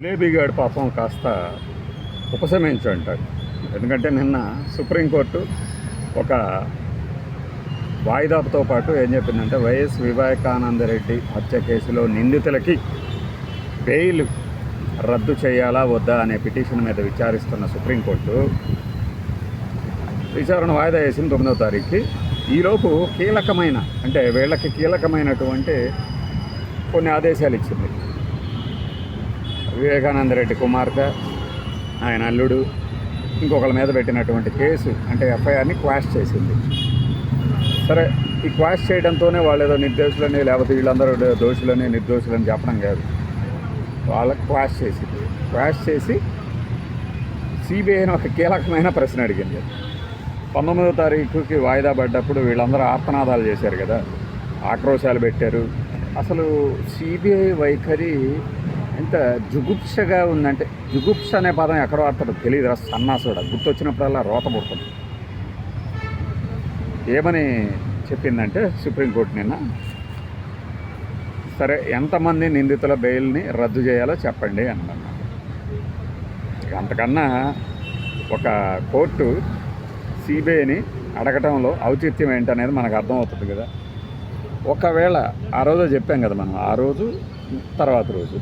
జిలేబీగాడు పాపం కాస్త ఉపశమించు అంటాడు ఎందుకంటే నిన్న సుప్రీంకోర్టు ఒక వాయిదాతో పాటు ఏం చెప్పిందంటే వైఎస్ వివేకానందరెడ్డి హత్య కేసులో నిందితులకి బెయిల్ రద్దు చేయాలా వద్దా అనే పిటిషన్ మీద విచారిస్తున్న సుప్రీంకోర్టు విచారణ వాయిదా వేసింది తొమ్మిదవ తారీఖుకి. ఈలోపు కీలకమైన అంటే వీళ్ళకి కీలకమైనటువంటి కొన్ని ఆదేశాలు ఇచ్చింది. వివేకానంద రెడ్డి కుమార్తె ఆయన అల్లుడు ఇంకొకళ్ళ మీద పెట్టినటువంటి కేసు అంటే ఎఫ్ఐఆర్ని క్వాష్ చేసింది. సరే ఈ క్వాష్ చేయడంతోనే వాళ్ళు ఏదో నిర్దోషులని లేకపోతే వీళ్ళందరూ దోషులని నిర్దోషులని చెప్పడం కాదు. వాళ్ళకి క్వాష్ చేసింది. క్వాష్ చేసి సిబిఐని ఒక కీలకమైన ప్రశ్న అడిగింది. పంతొమ్మిదో తారీఖుకి వాయిదా పడ్డప్పుడు వీళ్ళందరూ ఆర్తనాదాలు చేశారు కదా. ఆక్రోశాలు పెట్టారు. అసలు సిబిఐ వైఖరి ఎంత జుగుప్సగా ఉందంటే జుగుప్స అనే పదం ఎక్కడ వాడతాడో తెలియదు రా సన్నాసుడ గుర్తొచ్చినప్పుడల్లా రోత పుడుతుంది. ఏమని చెప్పిందంటే సుప్రీంకోర్టు నిన్న సరే ఎంతమంది నిందితుల బెయిల్ని రద్దు చేయాలో చెప్పండి అన్నమాట అంతకన్నా ఒక కోర్టు సిబిఐని అడగటంలో ఔచిత్యం ఏంటనేది మనకు అర్థమవుతుంది కదా. ఒకవేళ ఆ రోజు చెప్పాం కదా మనం ఆ రోజు తర్వాత రోజు.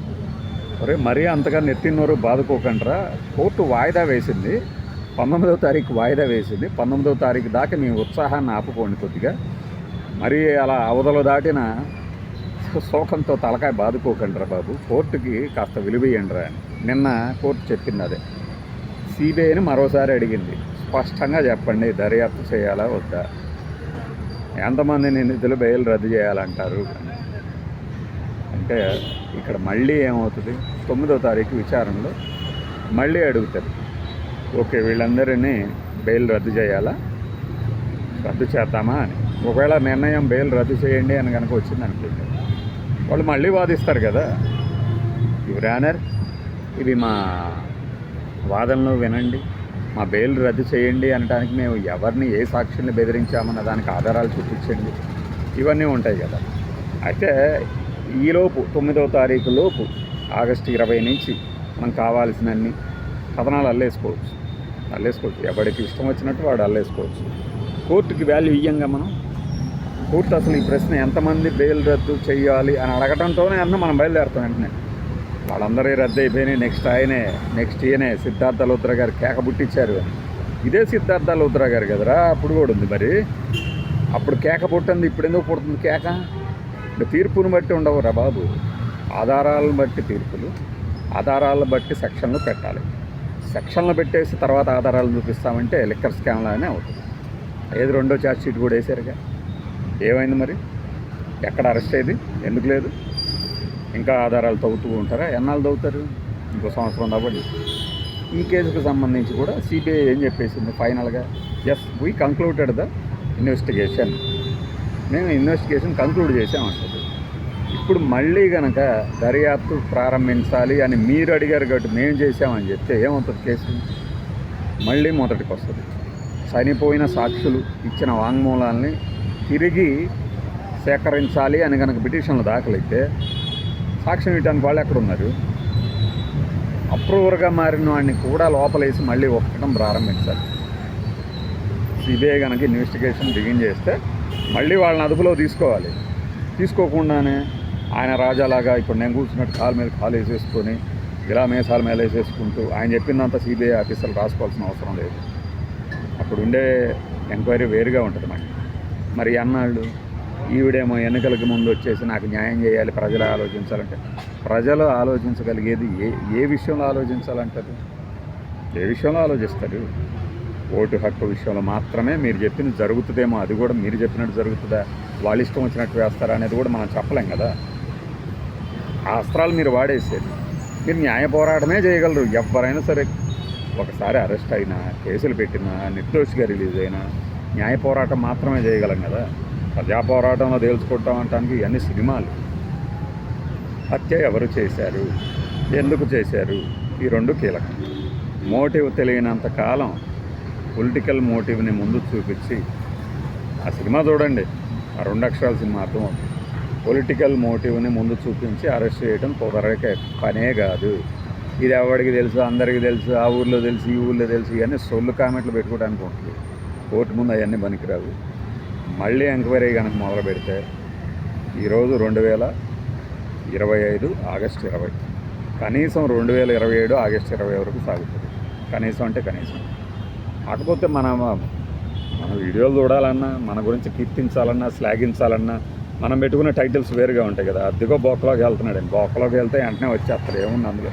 ఒరే మరీ అంతగా నెత్తిన్నోరు బాదుకోకండ్రా. కోర్టు వాయిదా వేసింది. పంతొమ్మిదవ తారీఖు వాయిదా వేసింది. పంతొమ్మిదవ తారీఖు దాకా మీ ఉత్సాహాన్ని ఆపుకోండి కొద్దిగా. మరీ అలా అవతల దాటిన శోకంతో తలకాయ బాదుకోకండిరా బాబు. కోర్టుకి కాస్త విలువేయండిరా అని. నిన్న కోర్టు చెప్పింది అదే. సిబిఐని మరోసారి అడిగింది. స్పష్టంగా చెప్పండి దర్యాప్తు చేయాలా వద్దా? ఎంతమంది నిందితులు బెయిల్ రద్దు చేయాలంటారు? అని. అంటే ఇక్కడ మళ్ళీ ఏమవుతుంది? తొమ్మిదో తారీఖు విచారణలో మళ్ళీ అడుగుతారు. ఓకే వీళ్ళందరినీ బెయిల్ రద్దు చేయాలా? రద్దు చేద్దామా అని. ఒకవేళ నిర్ణయం బెయిల్ రద్దు చేయండి అని కనుక వచ్చింది అనుకుంటే వాళ్ళు మళ్ళీ వాదిస్తారు కదా. యువర్ ఆనర్ ఇవి మా వాదనలు వినండి. మా బెయిల్ రద్దు చేయండి అనడానికి మేము ఎవరిని ఏ సాక్షిని బెదిరించామన్న దానికి ఆధారాలు చూపించండి. ఇవన్నీ ఉంటాయి కదా. అయితే ఈలోపు తొమ్మిదవ తారీఖు లోపు ఆగస్టు ఇరవై నుంచి మనం కావాల్సినన్ని కథనాలు అల్లేసుకోవచ్చు. అల్లేసుకోవచ్చు. ఎవరికి ఇష్టం వచ్చినట్టు వాడు అల్లేసుకోవచ్చు. కోర్టుకి వాల్యూ ఇయ్యంగా మనం. కోర్టు అసలు ఈ ప్రశ్న ఎంతమంది బెయిల్ రద్దు చేయాలి అని అడగటంతోనే అన్న మనం బయలుదేరుతాం వెంటనే. వాళ్ళందరూ రద్దు అయిపోయినాయి. నెక్స్ట్ ఆయనే నెక్స్ట్ ఈయనే సిద్ధార్థ లోత్ర గారు కేక పుట్టించారు ఇదే సిద్ధార్థ లోత్ర గారు కదరా? అప్పుడు కూడా ఉంది మరి. అప్పుడు కేక పుట్టింది. ఇప్పుడు ఎందుకు పుడుతుంది కేక? ఇప్పుడు తీర్పును బట్టి ఉండవురా బాబు. ఆధారాలను బట్టి తీర్పులు ఆధారాలను బట్టి సెక్షన్లు పెట్టాలి. సెక్షన్లు పెట్టేసి తర్వాత ఆధారాలు చూపిస్తామంటే లిక్కర్ స్కామ్లానే అవుతుంది. ఏది రెండో ఛార్జ్ షీట్ కూడా వేసారుగా. ఏమైంది మరి? ఎక్కడ అరెస్ట్ అయ్యింది? ఎందుకు లేదు? ఇంకా ఆధారాలు తవ్వుతూ ఉంటారా? ఎన్నాళ్ళు తవ్వుతారు? ఇంకో సంవత్సరం తవ్వండి. ఈ కేసుకు సంబంధించి కూడా సిబిఐ ఏం చెప్పేసింది? ఫైనల్గా yes we concluded the investigation మేము ఇన్వెస్టిగేషన్ కంక్లూడ్ చేసామంటుంది ఇప్పుడు మళ్ళీ కనుక దర్యాప్తు ప్రారంభించాలి అని మీరు అడిగారు కాబట్టి మేము చేసామని చెప్తే ఏమవుతుంది కేసు? మళ్ళీ మొదటికి వస్తుంది. చనిపోయిన సాక్షులు ఇచ్చిన వాంగ్మూలాల్ని తిరిగి సేకరించాలి అని కనుక పిటిషన్లు దాఖలైతే సాక్ష్యం ఇవ్వడానికి వాళ్ళు ఎక్కడ ఉన్నారు అప్రూవర్గా మారిన వాడిని కూడా లోపలేసి మళ్ళీ ఒక్కటం ప్రారంభించాలి. సిబిఐ కనుక ఇన్వెస్టిగేషన్ బిగిన్ చేస్తే మళ్ళీ వాళ్ళని అదుపులో తీసుకోవాలి. తీసుకోకుండానే ఆయన రాజాలాగా ఇప్పుడు నేను కూర్చున్నట్టు కాలు మీద కాలు వేసేసుకొని ఇలా మేసాల మీద వేసేసుకుంటూ ఆయన చెప్పిందంతా సిబిఐ ఆఫీసర్లు రాసుకోవాల్సిన అవసరం లేదు. అప్పుడు ఉండే ఎంక్వైరీ వేరుగా ఉంటుంది మరి. మరి అన్నాళ్ళు ఈవిడేమో ఎన్నికలకు ముందు వచ్చేసి నాకు న్యాయం చేయాలి ప్రజలు ఆలోచించాలంటే. ప్రజలు ఆలోచించగలిగేది ఏ ఏ విషయంలో ఆలోచించాలంటారు ఏ విషయంలో ఆలోచిస్తారు? ఓటు హక్కు విషయంలో మాత్రమే మీరు చెప్పింది జరుగుతుందేమో అది కూడా మీరు చెప్పినట్టు జరుగుతుందా వాళ్ళ ఇష్టం వచ్చినట్టు వేస్తారా అనేది కూడా మనం చెప్పలేం కదా. ఆ అస్త్రాలు మీరు వాడేసేది. మీరు న్యాయ పోరాటమే చేయగలరు. ఎవరైనా సరే ఒకసారి అరెస్ట్ అయినా కేసులు పెట్టినా నిర్దోషిగా రిలీజ్ అయినా న్యాయ పోరాటం మాత్రమే చేయగలం కదా. ప్రజా పోరాటంలో తేల్చుకుంటాం అంటానికి ఇవన్నీ సినిమాలు. హత్య ఎవరు చేశారు? ఎందుకు చేశారు? ఈ రెండు కీలకం. మోటివ్ తెలియనంత కాలం పొలిటికల్ మోటివ్ని ముందు చూపించి ఆ సినిమా చూడండి. ఆ రెండు అక్షరాల సినిమా అర్థమవుతుంది. పొలిటికల్ మోటివ్ని ముందు చూపించి అరెస్ట్ చేయడం కుదరకే పనే కాదు. ఇది ఎవరికి తెలుసు అందరికీ తెలుసు ఆ ఊర్లో తెలుసు ఈ ఊర్లో తెలుసు ఇవన్నీ సొల్లు కామెంట్లు పెట్టుకోవడానికి ఉంటుంది. కోర్టు ముందు అవన్నీ పనికిరావు. మళ్ళీ ఎంక్వైరీ కనుక మొదలు పెడితే ఈరోజు రెండు వేల ఇరవై ఐదు ఆగస్టు ఇరవై. కనీసం రెండు వేల ఇరవై ఏడు ఆగస్టు ఇరవై వరకు సాగుతుంది. కనీసం అంటే కనీసం. కాకపోతే మన మన వీడియోలు చూడాలన్నా మన గురించి కీర్తించాలన్నా శ్లాఘించాలన్నా మనం పెట్టుకునే టైటిల్స్ వేరుగా ఉంటాయి కదా. అద్దెకో బోకలోకి వెళ్తున్నాడు బోకలోకి వెళ్తే వెంటనే వచ్చేస్తారు ఏముంది అందులో?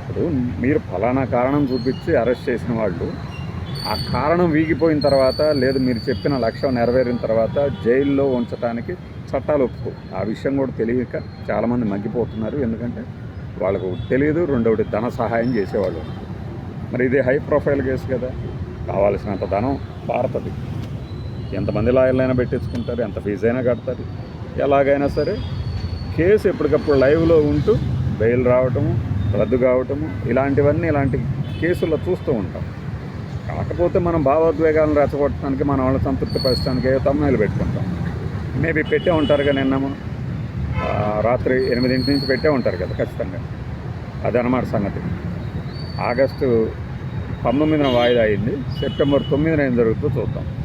ఇప్పుడు మీరు ఫలానా కారణం చూపించి అరెస్ట్ చేసిన వాళ్ళు ఆ కారణం వీగిపోయిన తర్వాత లేదు మీరు చెప్పిన లక్ష్యం నెరవేరిన తర్వాత జైల్లో ఉంచడానికి చట్టాలు ఒప్పుకో. ఆ విషయం కూడా తెలియక చాలామంది మగ్గిపోతున్నారు ఎందుకంటే వాళ్ళకు తెలియదు రెండవది ధన సహాయం చేసేవాళ్ళు ఉన్నారు. మరి ఇది హై ప్రొఫైల్ కేసు కదా. కావాల్సినంత ధనం పారుతుంది ఎంతమంది లాయర్లైనా పెట్టించుకుంటారు ఎంత ఫీజు అయినా కడతారు. ఎలాగైనా సరే కేసు ఎప్పటికప్పుడు లైవ్లో ఉంటూ బెయిల్ రావటము రద్దు కావటము ఇలాంటివన్నీ ఇలాంటి కేసుల్లో చూస్తూ ఉంటాం. కాకపోతే మనం భావోద్వేగాలను రెచ్చగొట్టడానికి మన వాళ్ళని సంతృప్తిపరచడానికి ఏ తమ్ముళ్ళు పెట్టుకుంటాం. మేబీ పెట్టే ఉంటారుగా నిన్నము. రాత్రి ఎనిమిదింటి నుంచి పెట్టే ఉంటారు కదా ఖచ్చితంగా. అదనమాట సంగతి. ఆగస్టు పంతొమ్మిదిన వాయిదా అయింది. సెప్టెంబర్ తొమ్మిదిన ఏం జరుగుతుందో చూద్దాం.